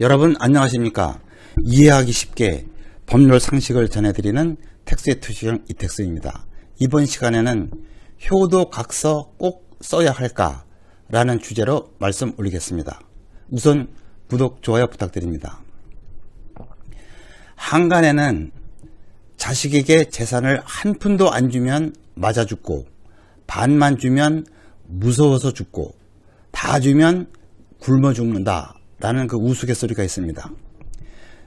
여러분 안녕하십니까? 이해하기 쉽게 법률 상식을 전해드리는 텍스의 투시형 이텍스입니다. 이번 시간에는 효도 각서 꼭 써야 할까? 라는 주제로 말씀 올리겠습니다. 우선 구독, 좋아요 부탁드립니다. 한간에는 자식에게 재산을 한 푼도 안 주면 맞아 죽고 반만 주면 무서워서 죽고 다 주면 굶어 죽는다 라는 그 우스갯소리가 있습니다.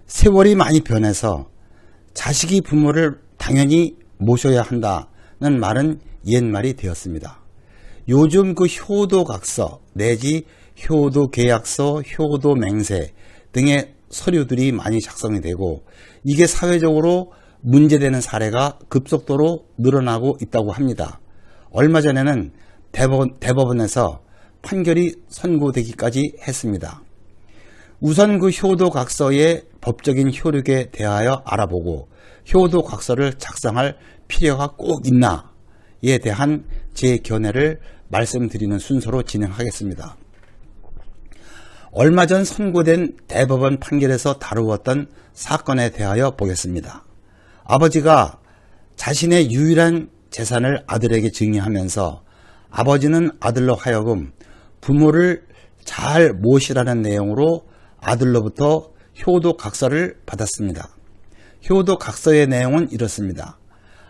세월이 많이 변해서 자식이 부모를 당연히 모셔야 한다는 말은 옛말이 되었습니다. 요즘 그 효도각서 내지 효도계약서, 효도맹세 등의 서류들이 많이 작성이 되고 이게 사회적으로 문제되는 사례가 급속도로 늘어나고 있다고 합니다. 얼마 전에는 대법원, 대법원에서 판결이 선고되기까지 했습니다. 우선 그 효도각서의 법적인 효력에 대하여 알아보고 효도각서를 작성할 필요가 꼭 있나에 대한 제 견해를 말씀드리는 순서로 진행하겠습니다. 얼마 전 선고된 대법원 판결에서 다루었던 사건에 대하여 보겠습니다. 아버지가 자신의 유일한 재산을 아들에게 증여하면서 아버지는 아들로 하여금 부모를 잘 모시라는 내용으로 아들로부터 효도 각서를 받았습니다. 효도 각서의 내용은 이렇습니다.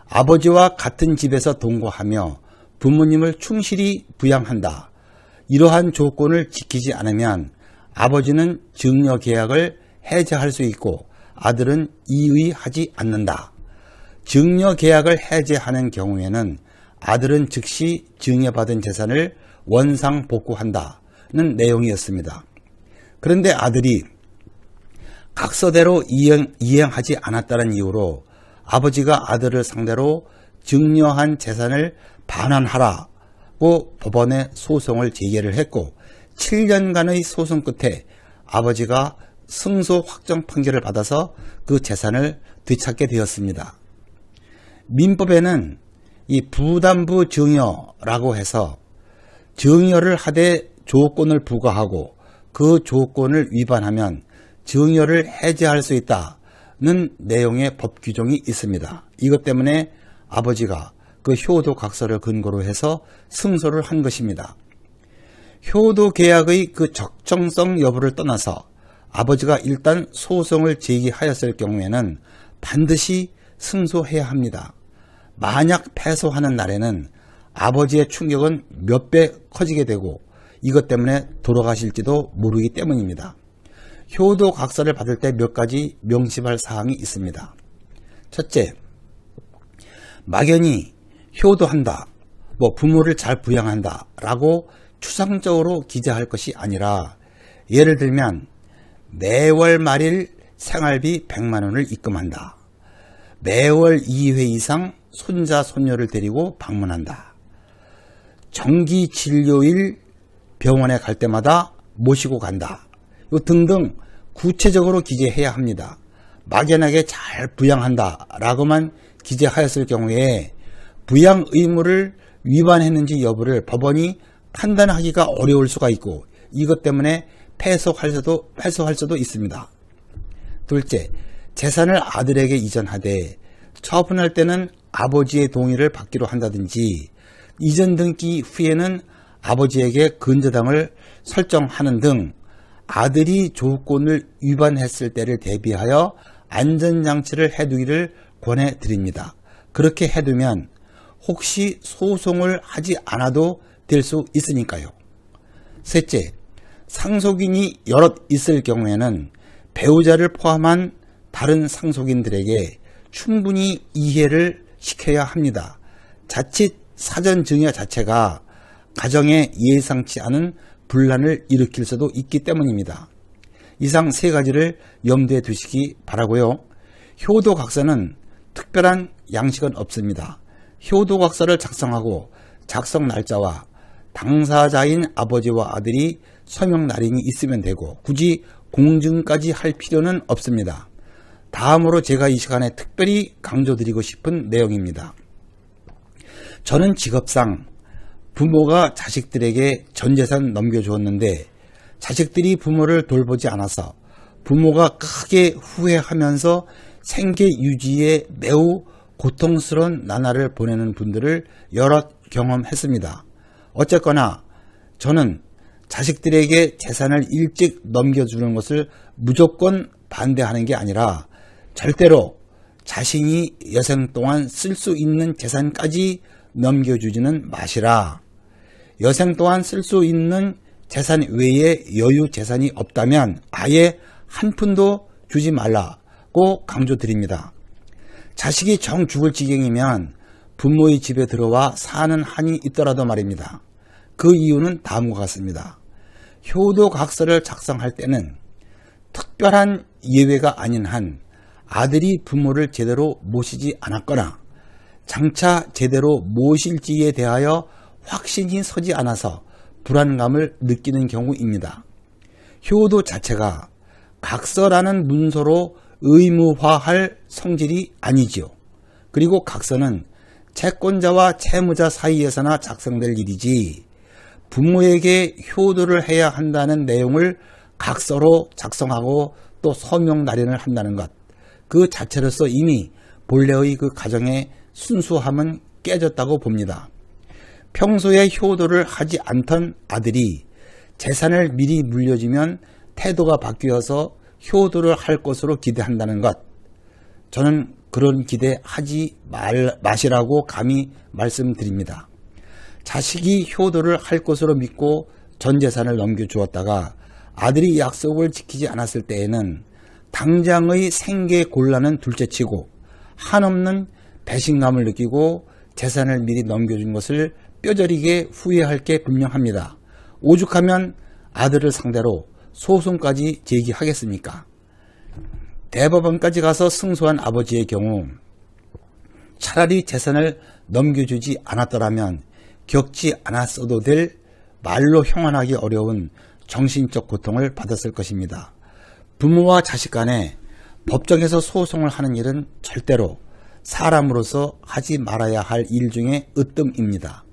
아버지와 같은 집에서 동거하며 부모님을 충실히 부양한다. 이러한 조건을 지키지 않으면 아버지는 증여 계약을 해제할 수 있고 아들은 이의하지 않는다. 증여 계약을 해제하는 경우에는 아들은 즉시 증여받은 재산을 원상 복구한다는 내용이었습니다. 그런데 아들이 각서대로 이행, 이행하지 않았다는 이유로 아버지가 아들을 상대로 증여한 재산을 반환하라고 법원에 소송을 제기를 했고 7년간의 소송 끝에 아버지가 승소 확정 판결을 받아서 그 재산을 되찾게 되었습니다. 민법에는 이 부담부 증여라고 해서 증여를 하되 조건을 부과하고 그 조건을 위반하면 증여를 해제할 수 있다는 내용의 법 규정이 있습니다. 이것 때문에 아버지가 그 효도 각서를 근거로 해서 승소를 한 것입니다. 효도 계약의 그 적정성 여부를 떠나서 아버지가 일단 소송을 제기하였을 경우에는 반드시 승소해야 합니다. 만약 패소하는 날에는 아버지의 충격은 몇 배 커지게 되고 이것 때문에 돌아가실지도 모르기 때문입니다. 효도 각서를 받을 때 몇 가지 명심할 사항이 있습니다. 첫째, 막연히 효도한다, 뭐 부모를 잘 부양한다 라고 추상적으로 기재할 것이 아니라 예를 들면 매월 말일 생활비 100만 원을 입금한다. 매월 2회 이상 손자 손녀를 데리고 방문한다. 정기 진료일 병원에 갈 때마다 모시고 간다. 등등 구체적으로 기재해야 합니다. 막연하게 잘 부양한다 라고만 기재하였을 경우에 부양 의무를 위반했는지 여부를 법원이 판단하기가 어려울 수가 있고 이것 때문에 패소할 수도, 패소할 수도 있습니다. 둘째, 재산을 아들에게 이전하되 처분할 때는 아버지의 동의를 받기로 한다든지 이전 등기 후에는 아버지에게 근저당을 설정하는 등 아들이 조건을 위반했을 때를 대비하여 안전장치를 해두기를 권해드립니다. 그렇게 해두면 혹시 소송을 하지 않아도 될 수 있으니까요. 셋째, 상속인이 여럿 있을 경우에는 배우자를 포함한 다른 상속인들에게 충분히 이해를 시켜야 합니다. 자칫 사전 증여 자체가 가정에 예상치 않은 분란을 일으킬 수도 있기 때문입니다. 이상 세 가지를 염두에 두시기 바라고요. 효도각서는 특별한 양식은 없습니다. 효도각서를 작성하고 작성 날짜와 당사자인 아버지와 아들이 서명 날인이 있으면 되고 굳이 공증까지 할 필요는 없습니다. 다음으로 제가 이 시간에 특별히 강조드리고 싶은 내용입니다. 저는 직업상 부모가 자식들에게 전 재산 넘겨주었는데 자식들이 부모를 돌보지 않아서 부모가 크게 후회하면서 생계 유지에 매우 고통스러운 나날을 보내는 분들을 여러 경험했습니다. 어쨌거나 저는 자식들에게 재산을 일찍 넘겨주는 것을 무조건 반대하는 게 아니라 절대로 자신이 여생 동안 쓸 수 있는 재산까지 넘겨주지는 마시라. 여생 동안 쓸수 있는 재산 외에 여유 재산이 없다면 아예 한 푼도 주지 말라고 강조드립니다. 자식이 정 죽을 지경이면 부모의 집에 들어와 사는 한이 있더라도 말입니다. 그 이유는 다음과 같습니다. 효도각서를 작성할 때는 특별한 예외가 아닌 한 아들이 부모를 제대로 모시지 않았거나 장차 제대로 모실지에 대하여 확신이 서지 않아서 불안감을 느끼는 경우입니다. 효도 자체가 각서라는 문서로 의무화할 성질이 아니지요. 그리고 각서는 채권자와 채무자 사이에서나 작성될 일이지 부모에게 효도를 해야 한다는 내용을 각서로 작성하고 또 서명 날인을 한다는 것. 그 자체로서 이미 본래의 그 가정의 순수함은 깨졌다고 봅니다. 평소에 효도를 하지 않던 아들이 재산을 미리 물려주면 태도가 바뀌어서 효도를 할 것으로 기대한다는 것. 저는 그런 기대 하지 말, 마시라고 감히 말씀드립니다. 자식이 효도를 할 것으로 믿고 전 재산을 넘겨주었다가 아들이 약속을 지키지 않았을 때에는 당장의 생계 곤란은 둘째 치고 한없는 배신감을 느끼고 재산을 미리 넘겨준 것을 뼈저리게 후회할 게 분명합니다. 오죽하면 아들을 상대로 소송까지 제기하겠습니까? 대법원까지 가서 승소한 아버지의 경우 차라리 재산을 넘겨주지 않았더라면 겪지 않았어도 될 말로 형언하기 어려운 정신적 고통을 받았을 것입니다. 부모와 자식 간에 법정에서 소송을 하는 일은 절대로 사람으로서 하지 말아야 할 일 중에 으뜸입니다.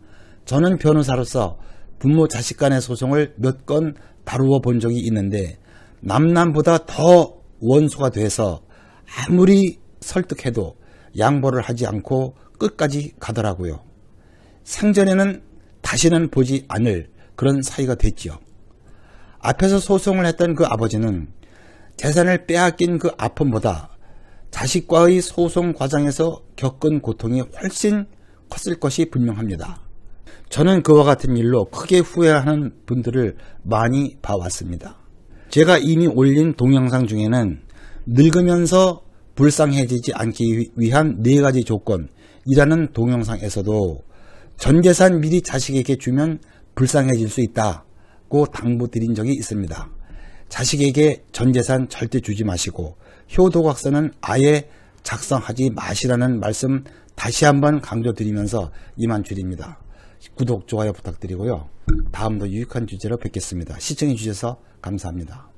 저는 변호사로서 부모 자식 간의 소송을 몇 건 다루어 본 적이 있는데 남남보다 더 원수가 돼서 아무리 설득해도 양보를 하지 않고 끝까지 가더라고요. 생전에는 다시는 보지 않을 그런 사이가 됐지요. 앞에서 소송을 했던 그 아버지는 재산을 빼앗긴 그 아픔보다 자식과의 소송 과정에서 겪은 고통이 훨씬 컸을 것이 분명합니다. 저는 그와 같은 일로 크게 후회하는 분들을 많이 봐왔습니다. 제가 이미 올린 동영상 중에는 늙으면서 불쌍해지지 않기 위한 네 가지 조건이라는 동영상에서도 전 재산 미리 자식에게 주면 불쌍해질 수 있다고 당부드린 적이 있습니다. 자식에게 전 재산 절대 주지 마시고 효도각서는 아예 작성하지 마시라는 말씀 다시 한번 강조드리면서 이만 줄입니다. 구독, 좋아요 부탁드리고요. 다음도 유익한 주제로 뵙겠습니다. 시청해 주셔서 감사합니다.